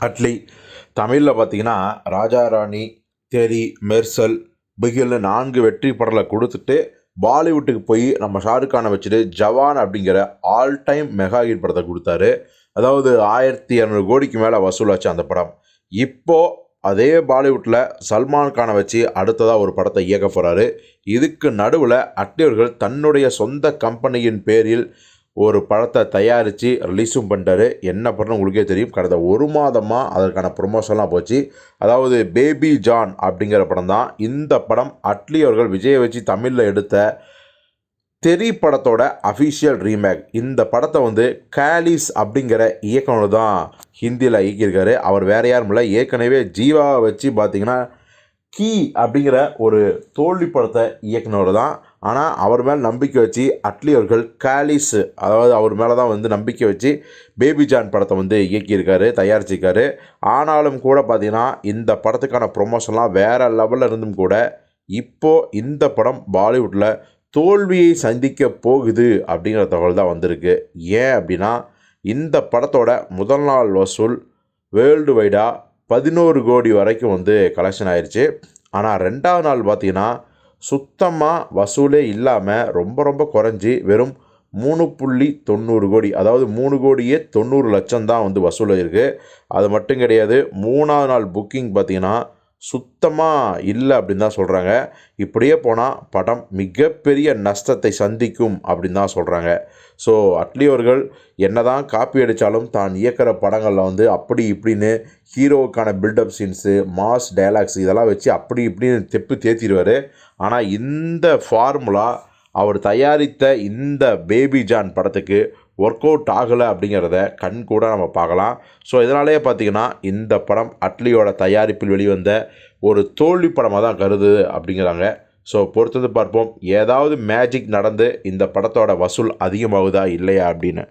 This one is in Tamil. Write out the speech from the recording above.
அட்லி தமிழில் பார்த்தீங்கன்னா ராஜா ராணி தெரி மெர்சல் பிகில்னு நான்கு வெற்றி படலை கொடுத்துட்டு பாலிவுட்டுக்கு போய் நம்ம ஷாருக் கானை வச்சுட்டு ஜவான் அப்படிங்கிற ஆல் டைம் மெகா ஹிட் படத்தை கொடுத்தாரு. அதாவது ஆயிரத்தி இரநூறு கோடிக்கு மேலே வசூலாச்சு அந்த படம். இப்போது அதே பாலிவுட்டில் சல்மான் கானை வச்சு அடுத்ததாக ஒரு படத்தை இயக்க போகிறாரு இதுக்கு நடுவில் அட்லி அவர்கள் தன்னுடைய சொந்த கம்பெனியின் பேரில் ஒரு படத்தை தயாரித்து ரிலீஸும் பண்ணிட்டாரு. என்ன படம் உங்களுக்கே தெரியும். கடந்த ஒரு மாதமாக அதற்கான ப்ரொமோஷன்லாம் போச்சு. அதாவது பேபி ஜான் அப்படிங்கிற படம் தான். இந்த படம் அட்லி அவர்கள் விஜயை வச்சு தமிழில் எடுத்த தெரி படத்தோட அஃபிஷியல் ரீமேக் இந்த படத்தை வந்து கேலிஸ் அப்படிங்கிற இயக்குனர் தான் ஹிந்தியில் இயக்கியிருக்காரு. அவர் வேறு யாரும் இல்லை. ஏற்கனவே ஜீவாவை வச்சு பார்த்தீங்கன்னா கீ அப்படிங்கிற ஒரு தோல்வி படத்தை இயக்குனவர் தான். ஆனால் அவர் மேல் நம்பிக்கை வச்சு அட்லி அவர்கள் காலிஸு அதாவது அவர் மேலே தான் வந்து நம்பிக்கை வச்சு பேபி ஜான் படத்தை வந்து இயக்கியிருக்காரு தயாரிச்சிருக்காரு. ஆனாலும் கூட பார்த்திங்கன்னா இந்த படத்துக்கான ப்ரொமோஷன்லாம் வேறு லெவலில் இருந்தும் கூட இப்போது இந்த படம் பாலிவுட்டில் தோல்வியை சந்திக்க போகுது அப்படிங்கிற தகவல் தான் வந்திருக்கு. ஏன் அப்படின்னா இந்த படத்தோட முதல் நாள் வசூல் வேர்ல்டு வைடாக பதினோரு கோடி வரைக்கும் வந்து கலெக்ஷன் ஆயிடுச்சு ஆனால் ரெண்டாவது நாள் பார்த்தீங்கன்னா சுத்தமாக வசூலே இல்லாமல் ரொம்ப ரொம்ப குறைஞ்சி வெறும் மூணு புள்ளி தொண்ணூறு கோடி அதாவது மூணு கோடியே தொண்ணூறு லட்சம் தான் வந்து வசூல் இருக்குது அது மட்டும் கிடையாது மூணாவது நாள் புக்கிங் பார்த்தீங்கன்னா சுத்தமாக இல்லை அப்படின்னு தான் சொல்கிறாங்க இப்படியே போனால் படம் மிகப்பெரிய நஷ்டத்தை சந்திக்கும் அப்படின்னு தான் சொல்கிறாங்க ஸோ அட்லி அவர்கள் என்ன தான் காப்பி அடித்தாலும் தான் இயக்கிற படங்களில் வந்து அப்படி இப்படின்னு ஹீரோவுக்கான build up scenes mass dialogues இதெல்லாம் வச்சு அப்படி இப்படின்னு தெப்பு தேத்திடுவார். ஆனால் இந்த ஃபார்முலா அவர் தயாரித்த இந்த பேபி ஜான் படத்துக்கு ஒர்க் அவுட் ஆகலை அப்படிங்கிறத கண் கூட நம்ம பார்க்கலாம். ஸோ இதனாலேயே பார்த்தீங்கன்னா இந்த படம் அட்லியோட தயாரிப்பில் வெளிவந்த ஒரு தோல்வி படமாக தான் கருது அப்படிங்கிறாங்க. ஸோ பொறுத்தது பார்ப்போம். ஏதாவது மேஜிக் நடந்து இந்த படத்தோட வசூல் அதிகமாகுதா இல்லையா அப்படின்னு.